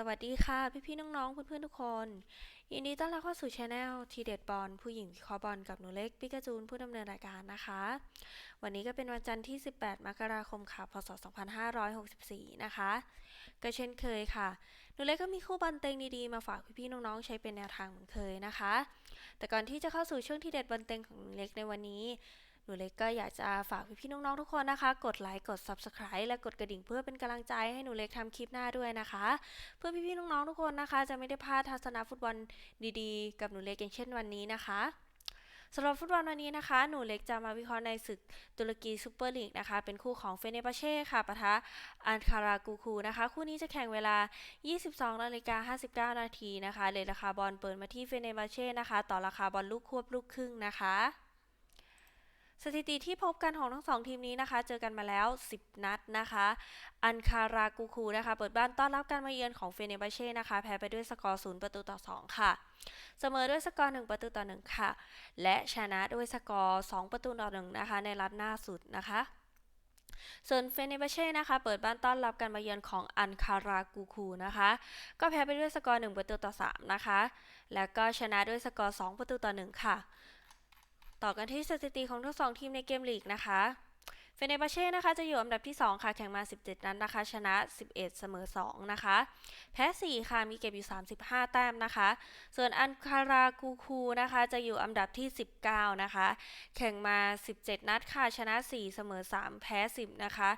สวัสดีค่ะ พี่ๆน้องๆ เพื่อนๆ ทุกคน ยินดีต้อนรับเข้าสู่ช anel ทีเด็ดบอลผู้หญิงวิเคราะห์บอลกับหนูเล็กปิกาจูนผู้ดำเนินรายการนะคะ วันนี้ก็เป็นวันจันทร์ที่ 18 มกราคมค่ะพศ 2564 นะคะก็เช่นเคยค่ะ หนูเล็กก็มีคู่บอลเต็งดีๆ มาฝากพี่ๆน้องๆ ใช้เป็นแนวทางเหมือนเคยนะคะ แต่ก่อนที่จะเข้าสู่ช่วงทีเด็ดบอลเต็งของหนูเล็กในวันนี้ หนูเล็กก็อยากจะฝากพี่ๆน้องๆทุกคนนะคะ กดไลค์กด Subscribe และกดกระดิ่งเพื่อเป็นกำลังใจให้หนูเล็กทำคลิปหน้าด้วยนะคะ เพื่อพี่ๆน้องๆทุกคนนะคะ จะไม่ได้พลาดทัศนฟุตบอลดีๆ กับหนูเล็กอย่างเช่นวันนี้นะคะสำหรับฟุตบอลวันนี้นะคะ หนูเล็กจะมาวิเคราะห์ในศึกตุรกีซูเปอร์ลีกนะคะ เป็นคู่ของเฟเนบาเช่ค่ะปะทะอันคารากูคูนะคะ คู่นี้จะแข่งเวลา 22นาฬิกา59 นาทีนะคะ เลยราคาบอลเปิดมาที่เฟเนบาเช่นะคะ ต่อราคาบอลลูกควบลูกครึ่งนะคะ สถิติที่พบกันของทั้งสองทีมนี้นะคะ เจอกันมาแล้ว 10 นัดนะคะ อันคารากูคูนะคะ เปิดบ้านต้อนรับการมาเยือนของเฟเนบาเช่นะคะ แพ้ไปด้วยสกอร์ 0 ประตูต่อ 2 ค่ะ เสมอด้วยสกอร์ 1 ประตูต่อ 1 ค่ะ และชนะด้วยสกอร์ 2 ประตูต่อ 1 นะคะ ในรัดหน้าสุดนะคะส่วนเฟเนบาเช่นะคะ เปิดบ้านต้อนรับการมาเยือนของอันคารากูคูนะคะ ก็แพ้ไปด้วยสกอร์ 1 ประตูต่อ 3 นะคะ แล้วก็ชนะด้วยสกอร์ 2 ประตูต่อ 1 ค่ะ ต่อกันที่สถิติของทั้งสองทีมในเกมลีกนะคะเฟเนบาเช่นะคะจะอยู่อันดับที่ 2 ค่ะ แข่งมา 17 นัดนะคะ ชนะ 11 เสมอ 2 นะคะ แพ้ 4 ค่ะ มีเก็บอยู่ 35 แต้มนะคะ ส่วนอันคารากูคูนะคะ จะอยู่อันดับที่ 19 นะคะ แข่งมา 17 นัดค่ะ ชนะ 4 เสมอ 3 แพ้ 10 นะคะ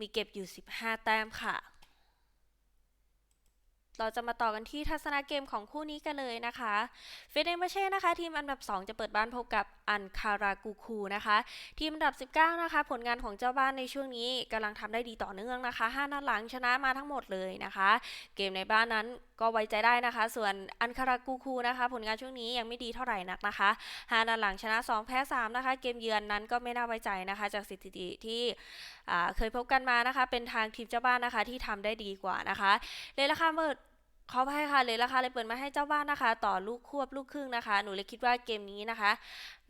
มีเก็บอยู่ 15 แต้มค่ะ เราจะมาต่อกันที่ทัศนาเกมของคู่นี้กันเลยนะคะเฟเดนบาเช่นะคะ ทีมอันดับ 2 จะเปิดบ้านพบกับอันคารากูคูนะคะ ทีมอันดับ 19 นะคะ ผลงานของเจ้าบ้านในช่วงนี้กำลังทำได้ดีต่อเนื่องนะคะ 5นัดหลังชนะมาทั้งหมดเลยนะคะ เกมในบ้านนั้นก็ไว้ใจได้นะคะ ส่วนอันคารากูคูนะคะ ผลงานช่วงนี้ยังไม่ดีเท่าไหร่นักนะคะ5นัดหลังชนะ 2 แพ้ 3 นะคะ เกมเยือนนั้นก็ไม่น่าไว้ใจนะคะ จากสถิติที่เคยพบกันมานะคะ เป็นทางทีมเจ้าบ้านนะคะที่ทำได้ดีกว่านะคะเลยราคาเปิด ขออภัยค่ะเลยราคาเลยเปิดมาให้เจ้าบ้านนะคะ ต่อลูกควบลูกครึ่งนะคะ หนูเลยคิดว่าเกมนี้นะคะ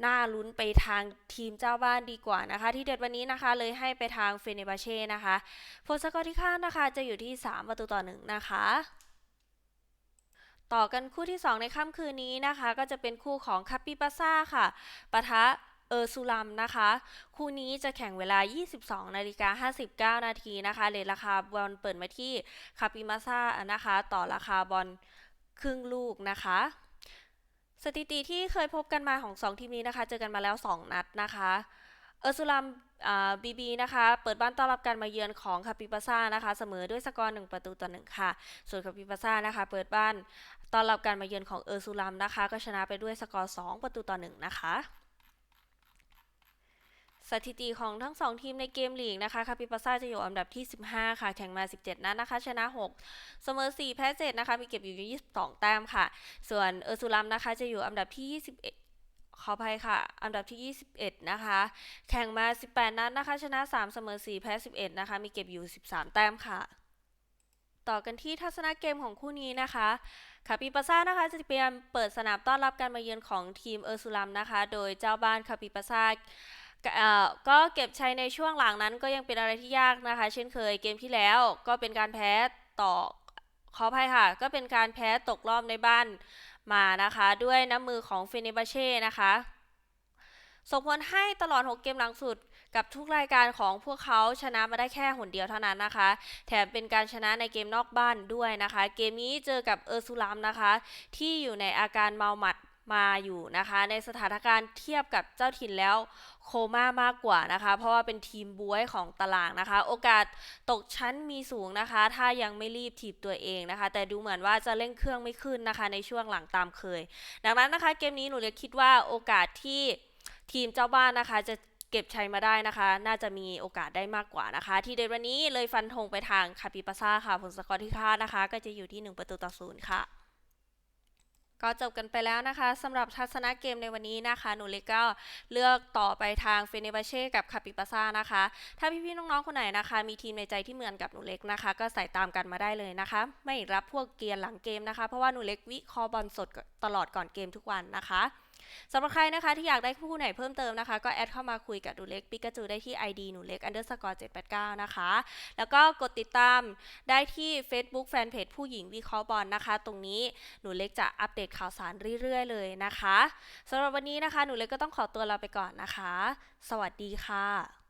น่าลุ้นไปทางทีมเจ้าบ้านดีกว่านะคะ ที่เด็ดวันนี้นะคะเลยให้ไปทางเฟเนบาเช่นะคะผลสกอร์ที่คาดนะคะ จะอยู่ที่ 3 ประตูต่อ 1 นะคะต่อกันคู่ที่ 2 ในค่ำคืนนี้นะคะ ก็จะเป็นคู่ของคาปิปาซ่าค่ะปะทะ เออร์ซูลัมนะคะ คู่นี้จะแข่งเวลา 22นาฬิกา59 นาทีนะคะเลยราคาบอลเปิดมาที่คาปิมาซ่านะคะ ต่อราคาบอลครึ่งลูกนะคะ สถิติที่เคยพบกันมาของ 2 ทีมนี้นะคะ เจอกันมาแล้ว 2 นัดนะคะเออร์ซูลัมบีบีนะคะ เปิดบ้านต้อนรับการมาเยือนของคาปิปาซ่านะคะ เสมอด้วยสกอร์1ประตูต่อ1ค่ะ ส่วนคาปิปาซ่านะคะ เปิดบ้านต้อนรับการมาเยือนของเออร์ซูลัมนะคะ ก็ชนะไปด้วยสกอร์2ประตูต่อ1นะคะ สถิติของทั้ง 2 ทีมในเกมลีกนะคะคาปิปาซาจะอยู่อันดับที่ 15 ค่ะ แข่งมา 17 นัดนะคะ ชนะ 6 เสมอ 4 แพ้ 7 นะคะ มีเก็บอยู่ 22 แต้มค่ะ ส่วนเออร์ซูลัมนะคะจะอยู่อันดับที่ 21ขออภัยค่ะ อันดับที่ 21 นะคะ แข่งมา 18 นัดนะคะ ชนะ 3 เสมอ 4 แพ้ 11 นะคะ มีเก็บอยู่ 13 แต้มค่ะ ต่อกันที่ทัศนาเกมของคู่นี้นะคะคาปิปาซ่านะคะจะเตรียมเปิดสนามต้อนรับการมาเยือนของทีมเออร์ซูลัมนะคะ โดยเจ้าบ้านคาปิปาซ่า ก็เก็บชัยในช่วงหลังนั้นก็ยังเป็นอะไรที่ยากนะคะ เช่นเคยเกมที่แล้วก็เป็นการแพ้ต่อขออภัยค่ะ ก็เป็นการแพ้ตกรอบในบ้านมานะคะ ด้วยน้ำมือของเฟเนบาเช่นะคะส่งผลให้ตลอด 6 เกมหลังสุดกับทุกรายการของพวกเขาชนะมาได้แค่หนเดียวเท่านั้นนะคะ แถมเป็นการชนะในเกมนอกบ้านด้วยนะคะ เกมนี้เจอกับเออร์ซูลัมนะคะ ที่อยู่ในอาการเมาหมัด มาอยู่นะคะในสถานการณ์เทียบกับเจ้าถิ่นแล้วโคม่ามากกว่านะคะ เพราะว่าเป็นทีมบวยของตารางนะคะ โอกาสตกชั้นมีสูงนะคะ ถ้ายังไม่รีบถีบตัวเองนะคะ แต่ดูเหมือนว่าจะเร่งเครื่องไม่ขึ้นนะคะ ในช่วงหลังตามเคย ดังนั้นนะคะ เกมนี้หนูเลยคิดว่าโอกาสที่ทีมเจ้าบ้านนะคะ จะเก็บชัยมาได้นะคะ น่าจะมีโอกาสได้มากกว่านะคะ ที่เด็ดวันนี้เลยฟันธงไปทางคาปิปาซ่าค่ะผลสกอร์ที่คาดนะคะ ก็จะอยู่ที่ 1 ประตูต่อศูนย์ค่ะ ก็จบกันไปแล้วนะคะสำหรับทัศนะเกมในวันนี้นะคะ หนูเล็กก็เลือกต่อไปทางเฟเนบาเช่กับคาปิปาซ่านะคะ ถ้าพี่ๆน้องๆคนไหนนะคะ มีทีมในใจที่เหมือนกับหนูเล็กนะคะ ก็ใส่ตามกันมาได้เลยนะคะ ไม่รับพวกเกียร์หลังเกมนะคะ เพราะว่าหนูเล็กวิคอบอลสดตลอดก่อนเกมทุกวันนะคะ สำหรับใครนะคะที่อยากได้คู่ไหนเพิ่มเติมนะคะ ก็แอดเข้ามาคุยกับหนูเล็กปิกาจูได้ที่ ID หนูเล็ก underscore 789 นะคะ แล้วก็กดติดตามได้ที่ Facebook Fanpage ผู้หญิงวิเคราะห์บอลนะคะ ตรงนี้หนูเล็กจะอัปเดตข่าวสารเรื่อยๆ เลยนะคะสำหรับวันนี้นะคะ หนูเล็กก็ต้องขอตัวลาไปก่อนนะคะ สวัสดีค่ะ